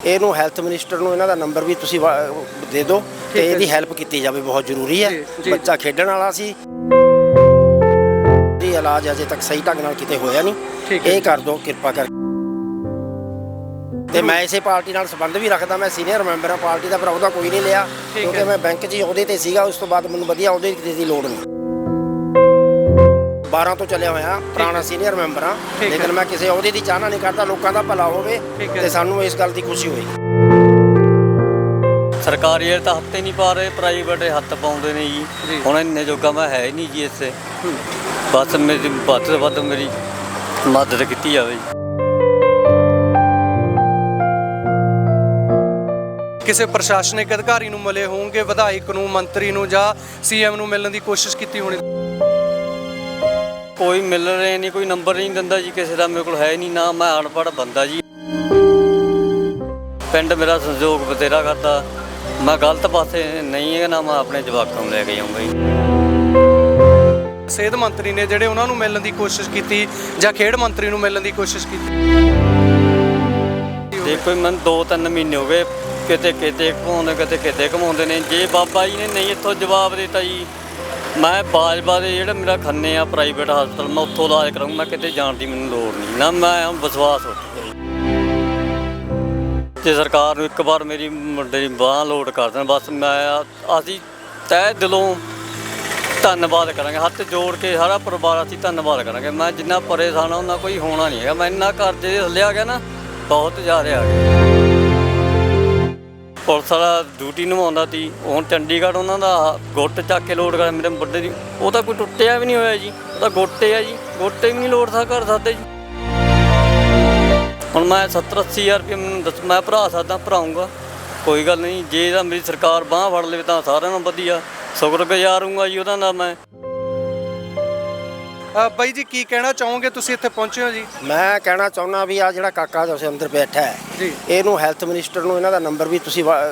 ਇਹਨੂੰ health minister ਨੂੰ ਇਹਨਾਂ ਦਾ ਨੰਬਰ ਵੀ ਤੁਸੀਂ ਵਾ- ਦੇ ਦਿਓ ਤੇ ਇਹਦੀ ਹੈਲਪ ਕੀਤੀ ਜਾਵੇ ਬਹੁਤ ਜ਼ਰੂਰੀ ਹੈ। ਬੱਚਾ ਖੇਡਣ ਵਾਲਾ ਸੀ। ਦੀ ਇਲਾਜ ਅਜੇ ਤੱਕ ਸਹੀ ਢੰਗ ਨਾਲ ਕਿਤੇ ਹੋਇਆ ਨਹੀਂ। ਇਹ ਕਰ ਦਿਓ ਕਿਰਪਾ ਕਰਕੇ ਤੇ ਮੈਂ ਇਸੇ ਪਾਰਟੀ ਨਾਲ ਸੰਬੰਧ ਵੀ ਰੱਖਦਾ ਮੈਂ ਸੀਨੀਅਰ ਮੈਂਬਰ ਹਾਂ ਪਾਰਟੀ ਦਾ ਪਰ ਉਹਦਾ ਕੋਈ ਨਹੀਂ ਲਿਆ। ਕਿਉਂਕਿ। ਮੈਂ ਬੈਂਕ 'ਚ ਹੀ ਉਹਦੇ ਤੇ ਸੀਗਾ ਉਸ ਤੋਂ ਬਾਅਦ ਮੈਨੂੰ ਵਧੀਆ ਉਹਦੇ ਦੀ ਲੋੜ ਨਹੀਂ। 12 ਤੋਂ ਚੱਲਿਆ ਹੋਇਆ ਪੁਰਾਣਾ ਸੀਨੀਅਰ ਮੈਂਬਰ ਹਾਂ ਠੀਕ ਹੈ। ਲੇਕਿਨ ਮੈਂ ਕਿਸੇ ਅਹੁਦੇ ਦੀ ਚਾਹਨਾ ਨਹੀਂ ਕਰਦਾ ਲੋਕਾਂ ਦਾ ਭਲਾ ਹੋਵੇ ਠੀਕ ਹੈ। ਤੇ ਸਾਨੂੰ ਇਸ ਗੱਲ ਦੀ ਖੁਸ਼ੀ ਹੋਈ ਸਰਕਾਰੀ ਇਹ ਤਾਂ ਹੱਥੇ ਨਹੀਂ ਪਾ ਰਹੇ ਪ੍ਰਾਈਵੇਟ ਇਹ ਹੱਥ ਪਾਉਂਦੇ ਨੇ ਜੀ। ਜੀ। ਹੁਣ ਇੰਨੇ ਜੋਗਾ ਮੈਂ ਹੈ ਹੀ ਨਹੀਂ ਜੀ ਇੱਥੇ। ਬਸ ਮੇਰੀ ਵੱਧ ਤੋਂ ਵੱਧ ਮੇਰੀ ਮਦਦ ਕੀਤੀ ਜਾਵੇ ਜੀ। ਕਿਸੇ ਪ੍ਰਸ਼ਾਸਨਿਕ ਅਧਿਕਾਰੀ ਨੂੰ ਮਿਲੇ ਹੋਣਗੇ ਵਿਧਾਇਕ ਨੂੰ ਮੰਤਰੀ ਨੂੰ ਜਾਂ ਸੀਐਮ ਨੂੰ ਮਿਲਣ ਦੀ ਕੋਸ਼ਿਸ਼ ਕੀਤੀ ਹੋਣੀ। ਕੋਈ ਮਿਲ ਰਹੇ ਨਹੀਂ ਕੋਈ ਨੰਬਰ ਨਹੀਂ ਦਿੰਦਾ ਜੀ ਕਿਸੇ ਦਾ ਮੇਰੇ ਕੋਲ ਹੈ ਨਹੀਂ ਨਾ ਮੈਂ ਅਨਪੜ੍ਹ ਬੰਦਾ ਜੀ। ਪਿੰਡ ਮੇਰਾ ਸੰਯੋਗ ਬਤੇਰਾ ਕਰਦਾ। ਮੈਂ ਗਲਤ ਪਾਸੇ ਨਹੀਂ ਹੈ ਨਾ ਮੈਂ ਆਪਣੇ ਜਵਾਕਾਂ ਨੂੰ ਲੈ ਕੇ ਜਾਊਂਗਾ ਜੀ। ਸਿਹਤ ਮੰਤਰੀ ਨੇ ਜਿਹੜੇ ਉਹਨਾਂ ਨੂੰ ਮਿਲਣ ਦੀ ਕੋਸ਼ਿਸ਼ ਕੀਤੀ ਜਾਂ ਖੇਡ ਮੰਤਰੀ ਨੂੰ ਮਿਲਣ ਦੀ ਕੋਸ਼ਿਸ਼ ਕੀਤੀ। ਦੇਖੋ ਮੈਨੂੰ 2-3 ਮਹੀਨੇ ਹੋ ਗਏ ਕਿਤੇ ਕਿਤੇ ਘਮਾਉਂਦੇ ਕਿਤੇ ਕਿਤੇ ਘਮਾਉਂਦੇ ਨੇ ਜੇ ਬਾਬਾ ਜੀ ਨੇ ਨਹੀਂ ਇੱਥੋਂ ਜਵਾਬ ਦਿੱਤਾ ਜੀ ਮੈਂ ਬਾਜਵਾ ਦੇ ਜਿਹੜਾ ਮੇਰਾ ਖੰਨੇ ਆ ਪ੍ਰਾਈਵੇਟ ਹਸਪਤਾਲ ਮੈਂ ਉੱਥੋਂ ਇਲਾਜ ਕਰਾਂਗਾ ਮੈਂ ਕਿਤੇ ਜਾਣ ਦੀ ਮੈਨੂੰ ਲੋੜ ਨਹੀਂ। ਨਾ ਮੈਂ ਹੁਣ ਵਿਸ਼ਵਾਸ ਹੋ ਤੇ ਸਰਕਾਰ ਨੂੰ ਇੱਕ ਵਾਰ ਮੇਰੀ ਮੁੰਡੇ ਦੀ ਬਾਹ ਲੋਡ ਕਰ ਦੇਣ, ਬਸ ਮੈਂ ਅਸੀਂ ਤਹਿ ਦਿਲੋਂ ਧੰਨਵਾਦ ਕਰਾਂਗੇ, ਹੱਥ ਜੋੜ ਕੇ ਸਾਰਾ ਪਰਿਵਾਰ ਅਸੀਂ ਧੰਨਵਾਦ ਕਰਾਂਗੇ। ਮੈਂ ਜਿੰਨਾ ਪਰੇਸ਼ਾਨ ਆ, ਉਹਨਾਂ ਕੋਈ ਹੋਣਾ ਨਹੀਂ ਹੈਗਾ। ਮੈਂ ਇੰਨਾ ਕਰਜ਼ੇ ਦੇ ਥੱਲੇ ਆ ਗਿਆ ਨਾ, ਬਹੁਤ ਜ਼ਿਆਦਾ ਆ ਗਿਆ। ਪੁਲਿਸ ਵਾਲਾ ਡਿਊਟੀ ਨਿਭਾਉਂਦਾ ਸੀ ਹੁਣ ਚੰਡੀਗੜ੍ਹ ਉਹਨਾਂ ਦਾ ਗੁੱਟ ਚੱਕ ਕੇ ਲੋਡ ਕਰ ਮੇਰੇ ਵੱਡੇ ਦੀ ਉਹ ਤਾਂ ਕੋਈ ਟੁੱਟਿਆ ਵੀ ਨਹੀਂ ਹੋਇਆ ਜੀ ਉਹ ਤਾਂ ਗੋਟੇ ਆ ਜੀ ਗੋਟੇ ਵੀ ਨਹੀਂ ਲੋਡ ਸਾ ਕਰ ਸਕਦੇ ਜੀ। ਹੁਣ ਮੈਂ 70 80 ਹਜ਼ਾਰ ਰੁਪਏ ਮੈਨੂੰ ਦੱਸ ਮੈਂ ਭਰਾ ਸਕਦਾ ਭਰਾਉਂਗਾ ਕੋਈ ਗੱਲ ਨਹੀਂ ਜੇ ਇਹਦਾ ਮੇਰੀ ਸਰਕਾਰ ਬਾਹ ਫੜ ਲਵੇ ਤਾਂ ਸਾਰਿਆਂ ਨੂੰ ਵਧੀਆ ਸ਼ੁਕਰਗੁਜ਼ਾਰ ਹੂੰਗਾ ਜੀ ਉਹਦਾ ਦਾ ਮੈਂ। ਅ, ਬਾਈ ਜੀ ਕੀ ਕਹਿਣਾ ਚਾਹੋਗੇ ਤੁਸੀਂ ਇੱਥੇ ਪਹੁੰਚੇ ਹੋ ਜੀ? ਮੈਂ ਕਹਿਣਾ ਚਾਹੁੰਦਾ ਵੀ ਆ ਜਿਹੜਾ ਕਾਕਾ ਜੋ ਅੰਦਰ ਬੈਠਾ ਹੈ ਜੀ ਇਹਨੂੰ ਹੈਲਥ ਮਿਨਿਸਟਰ ਨੂੰ ਇਹਨਾਂ ਦਾ ਨੰਬਰ ਵੀ ਤੁਸੀਂ ਵਾ-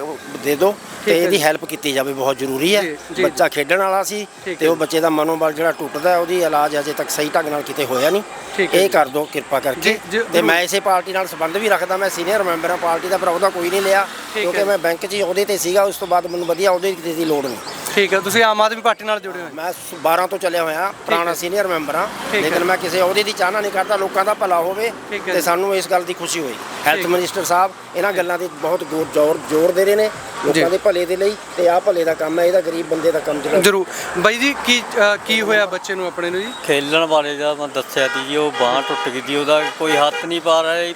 ਦੇ ਦਿਓ ਤੇ ਇਹਦੀ। ਹੈਲਪ ਕੀਤੀ ਜਾਵੇ ਬਹੁਤ ਜ਼ਰੂਰੀ ਹੈ ਜੀ, ਜੀ, ਬੱਚਾ ਖੇਡਣ ਵਾਲਾ ਸੀ ਠੀਕ ਤੇ। ਉਹ ਬੱਚੇ ਦਾ ਮਨੋਬਲ ਜਿਹੜਾ ਟੁੱਟਦਾ ਹੈ, ਉਹਦੀ ਇਲਾਜ ਅਜੇ ਤੱਕ ਸਹੀ ਢੰਗ ਨਾਲ ਕਿਤੇ ਹੋਇਆ ਨਹੀਂ ਠੀਕ ਹੈ ਇਹ ਜੀ। ਕਰ ਦਿਓ ਕਿਰਪਾ ਕਰਕੇ ਜੀ, ਤੇ ਮੈਂ ਇਸੇ ਪਾਰਟੀ ਨਾਲ ਸੰਬੰਧ ਵੀ ਰੱਖਦਾ ਮੈਂ ਸੀਨੀਅਰ ਮੈਂਬਰ ਹਾਂ ਪਾਰਟੀ ਦਾ ਪਰ ਉਹਦਾ ਕੋਈ ਨਹੀਂ ਲਿਆ। ਕਿਉਂਕਿ ਮੈਂ ਬੈਂਕ 'ਚ ਹੀ ਉਹਦੇ ਤੇ ਸੀਗਾ ਉਸ ਤੋਂ ਬਾਅਦ ਮੈਨੂੰ ਵਧੀਆ ਉਹਦੇ ਦੀ ਲੋੜ ਨਹੀਂ ਠੀਕ ਹੈ ਤੁਸੀਂ ਆਮ ਆਦਮੀ ਪਾਰਟੀ ਨਾਲ ਜੁੜੇ ਹੋਏ ਮੈਂ 12 ਤੋਂ ਚੱਲਿਆ ਹੋਇਆ ਪੁਰਾਣਾ ਸੀਨੀਅਰ ਮੈਂਬਰ ਹਾਂ ਠੀਕ ਹੈ। ਲੇਕਿਨ ਮੈਂ ਕਿਸੇ ਅਹੁਦੇ ਦੀ ਚਾਹਨਾ ਨਹੀਂ ਕਰਦਾ ਲੋਕਾਂ ਦਾ ਭਲਾ ਹੋਵੇ ਠੀਕ ਹੈ ਤੇ ਜੀ। ਸਾਨੂੰ ਇਸ ਗੱਲ ਦੀ ਖੁਸ਼ੀ ਹੋਈ ਹੈਲਥ। ਮਿਨਿਸਟਰ ਸਾਹਿਬ ਇਹਨਾਂ ਗੱਲਾਂ ਤੇ ਬਹੁਤ ਗੌਰ- ਜ਼ੋਰ ਜ਼ੋਰ ਦੇ ਰਹੇ ਨੇ। ਲੋਕਾਂ ਦੇ ਭਲੇ ਦੇ ਲਈ ਤੇ ਆਹ ਭਲੇ ਦਾ ਕੰਮ ਹੈ ਇਹਦਾ ਗਰੀਬ ਬੰਦੇ ਦਾ ਕੰਮ ਜਿਹੜਾ ਜਰੂਰ। ਬਾਈ ਜੀ ਕੀ ਅ, ਕੀ ਹੋਇਆ ਬੱਚੇ ਨੂੰ ਆਪਣੇ ਨੂੰ ਜੀ? ਖੇਲਣ ਵਾਲੇ ਦਾ ਮੈਂ ਦੱਸਿਆ ਸੀ ਜੀ ਉਹ ਬਾਂਹ ਟੁੱਟ ਗਈ ਸੀ ਉਹਦਾ ਕੋਈ ਹੱਥ ਨਹੀਂ ਪਾ ਰਿਹਾ ਜੀ।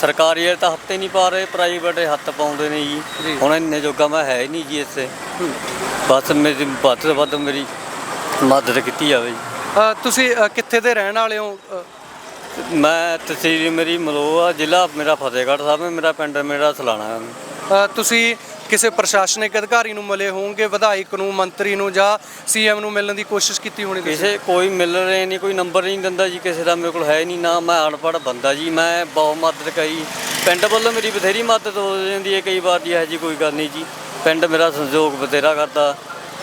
ਸਰਕਾਰੀ ਇਹ ਤਾਂ ਹੱਥੇ ਨਹੀਂ ਪਾ ਰਹੇ ਪ੍ਰਾਈਵੇਟ ਇਹ ਹੱਥ ਪਾਉਂਦੇ ਨੇ ਜੀ। ਜੀ। ਹੁਣ ਇੰਨੇ ਜੋਗਾ ਮੈਂ ਹੈ ਹੀ ਨਹੀਂ ਜੀ ਇੱਥੇ। ਬਸ ਮੇਰੀ ਵੱਧ ਤੋਂ ਵੱਧ ਮੇਰੀ ਮਦਦ ਕੀਤੀ ਜਾਵੇ ਜੀ। ਅ, ਤੁਸੀਂ ਅ, ਕਿੱਥੇ ਦੇ ਰਹਿਣ ਵਾਲੇ ਹੋ? ਅ, ਮੈਂ ਤਹਿਸੀਲ ਮੇਰੀ ਮਲੋਆ ਜ਼ਿਲ੍ਹਾ ਮੇਰਾ ਫਤਿਹਗੜ੍ਹ ਸਾਹਿਬ ਹੈ ਮੇਰਾ ਪਿੰਡ ਮੇਰਾ ਸਲਾਣਾ ਹੈ। ਅ, ਤੁਸੀਂ ਕਿਸੇ ਪ੍ਰਸ਼ਾਸਨਿਕ ਅਧਿਕਾਰੀ ਨੂੰ ਮਿਲੇ ਹੋਣਗੇ ਵਿਧਾਇਕ ਨੂੰ ਮੰਤਰੀ ਨੂੰ ਜਾਂ ਸੀਐਮ ਨੂੰ ਮਿਲਣ ਦੀ ਕੋਸ਼ਿਸ਼ ਕੀਤੀ ਹੋਣੀ ਤੁਸੀਂ? ਕਿਸੇ ਕੋਈ ਮਿਲ ਰਹੇ ਨਹੀਂ ਕੋਈ ਨੰਬਰ ਨਹੀਂ ਦਿੰਦਾ ਜੀ ਕਿਸੇ ਦਾ ਮੇਰੇ ਕੋਲ ਹੈ ਹੀ ਨਹੀਂ ਨਾ ਮੈਂ ਅਨਪੜ੍ਹ ਬੰਦਾ ਜੀ ਮੈਂ ਬਹੁਤ ਮਦਦ ਕਰੀ। ਪਿੰਡ ਵੱਲੋਂ ਮੇਰੀ ਬਥੇਰੀ ਮਦਦ ਹੋ ਜਾਂਦੀ ਹੈ ਕਈ ਵਾਰ ਜੀ ਇਹੋ ਜੀ ਕੋਈ ਗੱਲ ਨਹੀਂ ਜੀ। ਪਿੰਡ ਮੇਰਾ ਸੰਯੋਗ ਬਥੇਰਾ ਕਰਦਾ।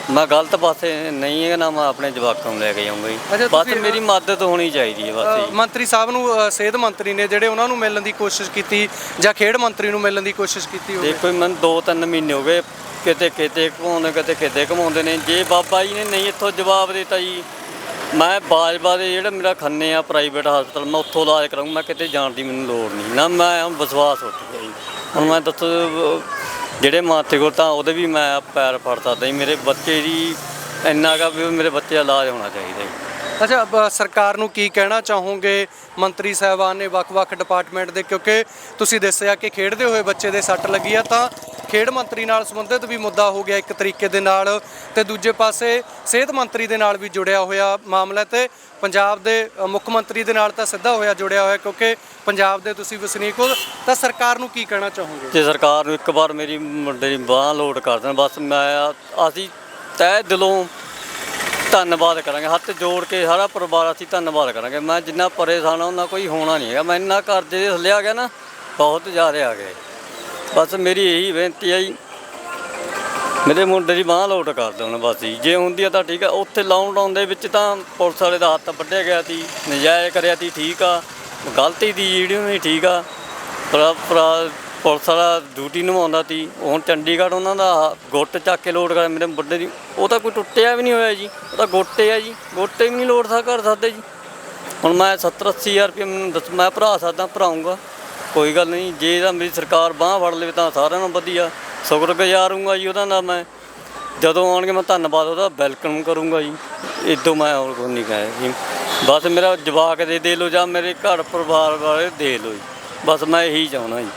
ਮੈਂ ਗਲਤ ਪਾਸੇ ਨਹੀਂ ਹੈ ਨਾ ਮੈਂ ਆਪਣੇ ਜਵਾਕਾਂ ਨੂੰ ਲੈ ਕੇ ਜਾਊਂਗਾ ਅੱਛਾ, ਜੀ ਬਸ ਤੁਸੀਂ- ਮੇਰੀ ਮਦਦ ਹੋਣੀ ਚਾਹੀਦੀ ਹੈ ਬਸ ਅ, ਜੀ ਮੰਤਰੀ ਸਾਹਿਬ ਨੂੰ ਅ, ਸਿਹਤ ਮੰਤਰੀ ਨੇ ਜਿਹੜੇ ਉਹਨਾਂ ਨੂੰ ਮਿਲਣ ਦੀ ਕੋਸ਼ਿਸ਼ ਕੀਤੀ ਜਾਂ ਖੇਡ ਮੰਤਰੀ ਨੂੰ ਮਿਲਣ ਦੀ ਕੋਸ਼ਿਸ਼ ਕੀਤੀ ਹੋਵੇ? ਦੇਖੋ ਜੀ, ਮੈਨੂੰ 2-3 ਮਹੀਨੇ ਹੋ ਗਏ ਕਿਤੇ ਕਿਤੇ ਘਮਾਉਂਦੇ ਕਿਤੇ ਕਿਤੇ ਘਮਾਉਂਦੇ ਨੇ। ਜੇ ਬਾਬਾ ਜੀ ਨੇ ਨਹੀਂ ਇੱਥੋਂ ਜਵਾਬ ਦਿੱਤਾ ਜੀ ਮੈਂ ਬਾਜਵਾ ਦੇ ਜਿਹੜਾ ਮੇਰਾ ਖੰਨੇ ਆ ਪ੍ਰਾਈਵੇਟ ਹਸਪਤਾਲ ਮੈਂ ਉੱਥੋਂ ਇਲਾਜ ਕਰਾਂਗਾ ਮੈਂ ਕਿਤੇ ਜਾਣ ਦੀ ਮੈਨੂੰ ਲੋੜ ਨਹੀਂ। ਨਾ ਮੈਂ ਹੁਣ ਵਿਸ਼ਵਾਸ ਉੱਠ ਗਿਆ ਜੀ। ਹੁਣ ਮੈਂ ਦੱਸੋ ਅਹ, ਜਿਹੜੇ ਮਾਤੇ ਕੋਲ ਤਾਂ ਉਹਦੇ ਵੀ ਮੈਂ ਪੈਰ ਫੜ ਸਕਦਾ ਜੀ ਮੇਰੇ ਬੱਚੇ ਦੀ ਇੰਨਾ ਗਾ ਵੀ ਮੇਰੇ ਬੱਚੇ ਦਾ ਇਲਾਜ ਹੋਣਾ ਚਾਹੀਦਾ ਜੀ। ਅੱਛਾ ਬ- ਸਰਕਾਰ ਨੂੰ ਕੀ ਕਹਿਣਾ ਚਾਹੋਗੇ ਮੰਤਰੀ ਸਾਹਿਬਾਨ ਨੇ ਵੱਖ-ਵੱਖ ਡਿਪਾਰਟਮੈਂਟ ਦੇ? ਕਿਉਂਕਿ ਤੁਸੀਂ ਦੱਸਿਆ ਕਿ ਖੇਡਦੇ ਹੋਏ ਬੱਚੇ ਦੇ ਸੱਟ ਲੱਗੀ ਆ ਤਾਂ ਖੇਡ ਮੰਤਰੀ ਨਾਲ ਸੰਬੰਧਿਤ ਵੀ ਮੁੱਦਾ ਹੋ ਗਿਆ ਇੱਕ ਤਰੀਕੇ ਦੇ ਨਾਲ। ਤੇ ਦੂਜੇ ਪਾਸੇ ਸਿਹਤ ਮੰਤਰੀ ਦੇ ਨਾਲ ਵੀ ਜੁੜਿਆ ਹੋਇਆ ਮਾਮਲਾ ਤੇ ਪੰਜਾਬ ਦੇ ਅ, ਮੁੱਖ ਮੰਤਰੀ ਦੇ ਨਾਲ ਤਾਂ ਸਿੱਧਾ ਹੋਇਆ ਜੁੜਿਆ ਹੋਇਆ ਕਿਉਂਕਿ ਪੰਜਾਬ ਦੇ ਤੁਸੀਂ ਵਸਨੀਕ ਹੋ ਤਾਂ ਸਰਕਾਰ ਨੂੰ ਕੀ ਕਹਿਣਾ ਚਾਹੋਗੇ? ਤੇ ਸਰਕਾਰ ਨੂੰ ਇੱਕ ਵਾਰ ਮੇਰੀ ਮੁੰਡੇ ਦੀ ਬਾਹ ਲੋਡ ਕਰ ਦੇਣ ਬਸ ਮੈਂ ਅਸੀਂ ਤਹਿ ਦਿਲੋਂ ਧੰਨਵਾਦ ਕਰਾਂਗੇ। ਹੱਥ ਜੋੜ ਕੇ ਸਾਰਾ ਪਰਿਵਾਰ ਅਸੀਂ ਧੰਨਵਾਦ ਕਰਾਂਗੇ। ਮੈਂ ਜਿੰਨਾ ਪਰੇਸ਼ਾਨ ਆ ਉਹਨਾਂ ਕੋਈ ਹੋਣਾ ਨਹੀਂ ਹੈਗਾ। ਮੈਂ ਇੰਨਾ ਕਰਜ਼ੇ ਦੇ ਥੱਲੇ ਆ ਗਿਆ ਨਾ, ਬਹੁਤ ਜ਼ਿਆਦਾ ਆ ਗਏ। ਬਸ ਮੇਰੀ ਇਹੀ ਬੇਨਤੀ ਹੈ ਜੀ। ਮੇਰੇ ਮੁੰਡੇ ਦੀ ਬਾਹ ਲੋਡ ਕਰ ਦੇਣ ਬਸ ਜੀ। ਜੇ ਹੁੰਦੀ ਆ ਤਾਂ ਠੀਕ ਆ। ਉੱਥੇ ਲਾਕਡਾਊਨ ਦੇ ਵਿੱਚ ਤਾਂ ਪੁਲਿਸ ਵਾਲੇ ਦਾ ਹੱਥ ਵੱਢਿਆ ਗਿਆ ਸੀ, ਨਜਾਇਜ਼ ਕਰਿਆ ਸੀ, ਠੀਕ ਆ। ਗਲਤੀ ਦੀ ਜਿਹੜੀ ਨਹੀਂ ਠੀਕ ਆ। ਪਰ ਪਰ ਪੁਲਿਸ ਵਾਲਾ ਡਿਊਟੀ ਨਿਭਾਉਂਦਾ ਸੀ। ਹੁਣ ਚੰਡੀਗੜ੍ਹ ਉਹਨਾਂ ਦਾ ਗੁੱਟ ਚੱਕ ਕੇ ਲੋਡ ਕਰ ਮੇਰੇ ਵੱਡੇ ਦੀ ਉਹ ਤਾਂ ਕੋਈ ਟੁੱਟਿਆ ਵੀ ਨਹੀਂ ਹੋਇਆ ਜੀ, ਉਹ ਤਾਂ ਗੋਟੇ ਆ ਜੀ, ਗੋਟੇ ਵੀ ਨਹੀਂ ਲੋੜ ਸਾ ਕਰ ਸਕਦੇ ਜੀ। ਹੁਣ ਮੈਂ 70 ਹਜ਼ਾਰ ਰੁਪਏ ਮੈਨੂੰ ਦੱਸ, ਮੈਂ ਭਰਾ ਸਕਦਾ ਭਰਾਉਂਗਾ ਕੋਈ ਗੱਲ ਨਹੀਂ, ਜੇ ਤਾਂ ਮੇਰੀ ਸਰਕਾਰ ਬਾਹ ਫੜ ਲਵੇ ਤਾਂ ਸਾਰਿਆਂ ਨੂੰ ਵਧੀਆ ਸ਼ੁਕਰਗੁਜ਼ਾਰ ਹੂੰਗਾ ਜੀ ਉਹਦਾ ਦਾ ਮੈਂ। ਜਦੋਂ ਆਉਣਗੇ ਮੈਂ ਧੰਨਵਾਦ ਉਹਦਾ, ਵੈਲਕਮ ਕਰੂੰਗਾ ਜੀ। ਇਦੋਂ ਮੈਂ ਹੋਰ ਕੋਈ ਨਹੀਂ ਕਹੇ ਜੀ। ਬਸ ਮੇਰਾ ਜਵਾਕ ਦੇ ਦੇ ਲਓ ਜਾਂ ਮੇਰੇ ਘਰ ਪਰਿਵਾਰ ਵਾਲੇ ਦੇ ਲਓ ਜੀ। ਬਸ ਮੈਂ ਇਹੀ ਚਾਹੁੰਦਾ ਜੀ।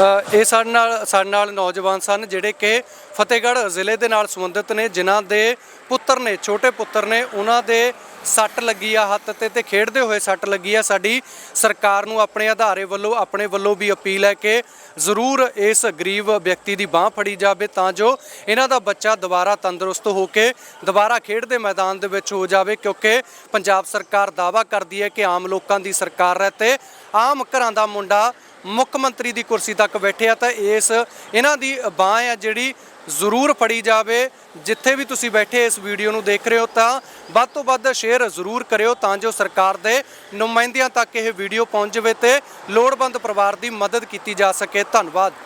ਇਹ ਸਾਡੇ ਨਾਲ ਸਾਡੇ ਨਾਲ ਨੌਜਵਾਨ ਸਨ ਜਿਹੜੇ ਕਿ ਫਤਿਹਗੜ੍ਹ ਜ਼ਿਲ੍ਹੇ ਦੇ ਨਾਲ ਸੰਬੰਧਿਤ ਨੇ, ਜਿਨ੍ਹਾਂ ਦੇ ਪੁੱਤਰ ਨੇ, ਛੋਟੇ ਪੁੱਤਰ ਨੇ, ਉਹਨਾਂ ਦੇ ਸੱਟ ਲੱਗੀ ਆ ਹੱਥ ਤੇ ਤੇ ਖੇਡਦੇ ਹੋਏ ਸੱਟ ਲੱਗੀ ਆ। ਸਾਡੀ ਸਰਕਾਰ ਨੂੰ ਆਪਣੇ ਆਧਾਰੇ ਵੱਲੋਂ, ਆਪਣੇ ਵੱਲੋਂ ਵੀ ਅਪੀਲ ਹੈ ਕਿ ਜ਼ਰੂਰ ਇਸ ਗਰੀਬ ਵਿਅਕਤੀ ਦੀ ਬਾਹ ਫੜੀ ਜਾਵੇ ਤਾਂ ਜੋ ਇਹਨਾਂ ਦਾ ਬੱਚਾ ਦੁਬਾਰਾ ਤੰਦਰੁਸਤ ਹੋ ਕੇ ਦੁਬਾਰਾ ਖੇਡ ਦੇ ਮੈਦਾਨ ਦੇ ਵਿੱਚ ਹੋ ਜਾਵੇ, ਕਿਉਂਕਿ ਪੰਜਾਬ ਸਰਕਾਰ ਦਾਵਾ ਕਰਦੀ ਹੈ ਕਿ ਆਮ ਲੋਕਾਂ ਦੀ ਸਰਕਾਰ ਹੈ ਤੇ ਆਮ ਘਰਾਂ ਦਾ ਮੁੰਡਾ ਮੁੱਖ ਮੰਤਰੀ ਦੀ ਕੁਰਸੀ ਤੱਕ ਬੈਠੇ ਆ ਤਾਂ ਇਸ ਇਹਨਾਂ ਦੀ ਬਾਹ ਆ ਜਿਹੜੀ ਜ਼ਰੂਰ ਫੜੀ ਜਾਵੇ। ਜਿੱਥੇ ਵੀ ਤੁਸੀਂ ਬੈਠੇ ਇਸ ਵੀਡੀਓ ਨੂੰ ਦੇਖ ਰਹੇ ਹੋ ਤਾਂ ਵੱਧ ਤੋਂ ਵੱਧ ਸ਼ੇਅਰ ਜ਼ਰੂਰ ਕਰਿਓ ਤਾਂ ਜੋ ਸਰਕਾਰ ਦੇ ਨੁਮਾਇੰਦਿਆਂ ਤੱਕ ਇਹ ਵੀਡੀਓ ਪਹੁੰਚ ਜਾਵੇ ਤੇ ਲੋੜਵੰਦ ਪਰਿਵਾਰ ਦੀ ਮਦਦ ਕੀਤੀ ਜਾ ਸਕੇ। ਧੰਨਵਾਦ।